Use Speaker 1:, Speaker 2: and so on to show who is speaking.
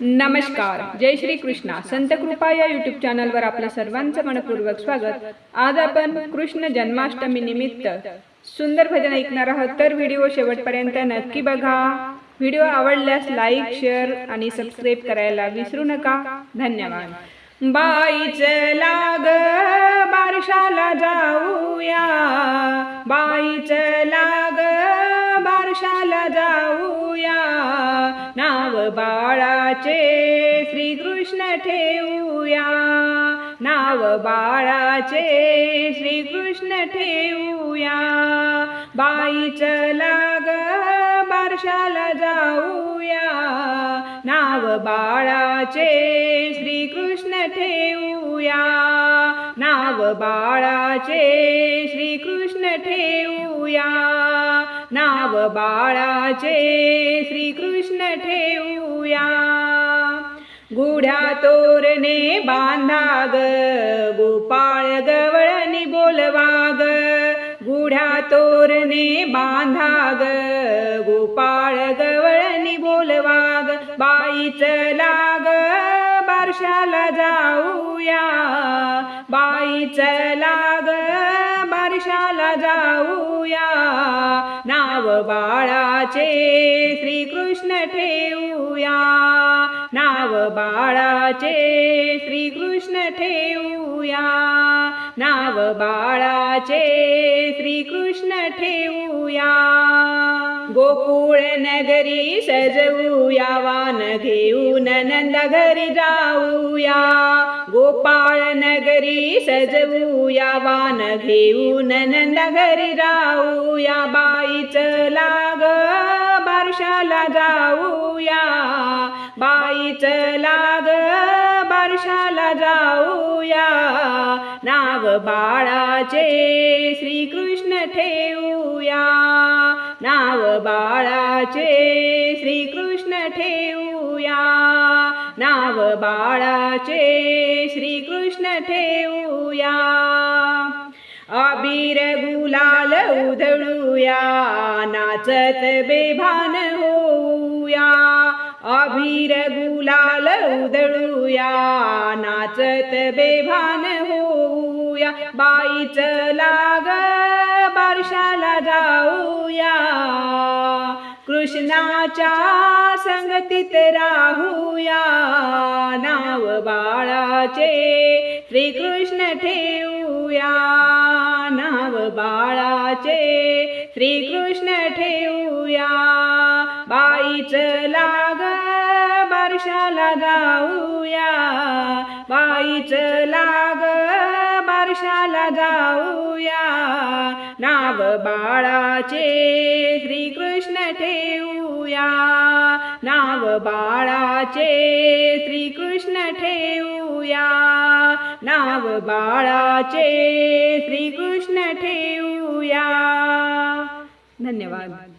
Speaker 1: नमस्कार. जय श्री कृष्णा. संत कृपा या युट्यूब चॅनलवर आपलं सर्वांचं मनपूर्वक स्वागत. आज आपण कृष्ण जन्माष्टमी निमित्त सुंदर भजन ऐकणार आहोत. तर व्हिडिओ शेवटपर्यंत नक्की बघा. व्हिडिओ आवडल्यास लाईक शेअर आणि सबस्क्राईब करायला विसरू नका. धन्यवाद. बाईच लाग बारशाला जाऊया. बाईच लाग बारशाला जाऊया. नाव बाळाचे श्रीकृष्ण ठेवूया. नाव बाळाचे श्रीकृष्ण ठेवूया. बाईच लाग वर्षाला जाऊया. नाव बाळाचे श्रीकृष्ण ठेवूया. नाव बाळाचे श्रीकृष्ण ठेवूया. नाव बाळाचे श्रीकृष्ण ठेवूया. गुढ्या तोरणे बांधा ग गोपाळ गवळणी बोलवा ग गुढ्या तोरणे बांधा ग गोपाळ गवळणी बोलवाग ग बाईच लाग बारशाला जाऊया. बाईच लाग बारशाला जाऊया. नाव बाळाचे श्रीकृष्ण ठेवूया नाव बाळाचे श्रीकृष्ण ठेवूया. नाव बाळाचे श्रीकृष्ण ठेवूया. गोकुळ नगरी सजवूया वान घेऊन नंद घरी जाऊया. गोपाळ नगरी सजवूया वान घेऊन नंद घरी जाऊया. बाईच चला वर्षाला जाऊया. नाव बाळाचे श्रीकृष्ण ठेवूया नाव बाळाचे श्रीकृष्ण ठेवूया नाव बाळाचे श्रीकृष्ण ठेवूया अबीर गुलाल उधळूया. नाचत बेभान होऊया. अबीर गुलाल उधळूया नाचत बेभान होऊया. बाईच लाग बारशाला जाऊया. कृष्णाच्या संगतीत राहूया. नाव बाळाचे श्रीकृष्ण ठेवूया. नाव बाळाचे श्रीकृष्ण ठेवूया. बाईच लाग बारशाला जाऊया बाईच लाग बारशाला जाऊया नाव बाळाचे श्रीकृष्ण ठेवूया नाव बाळाचे श्रीकृष्ण ठेवूया नाव बाळाचे श्रीकृष्ण ठेवूया धन्यवाद.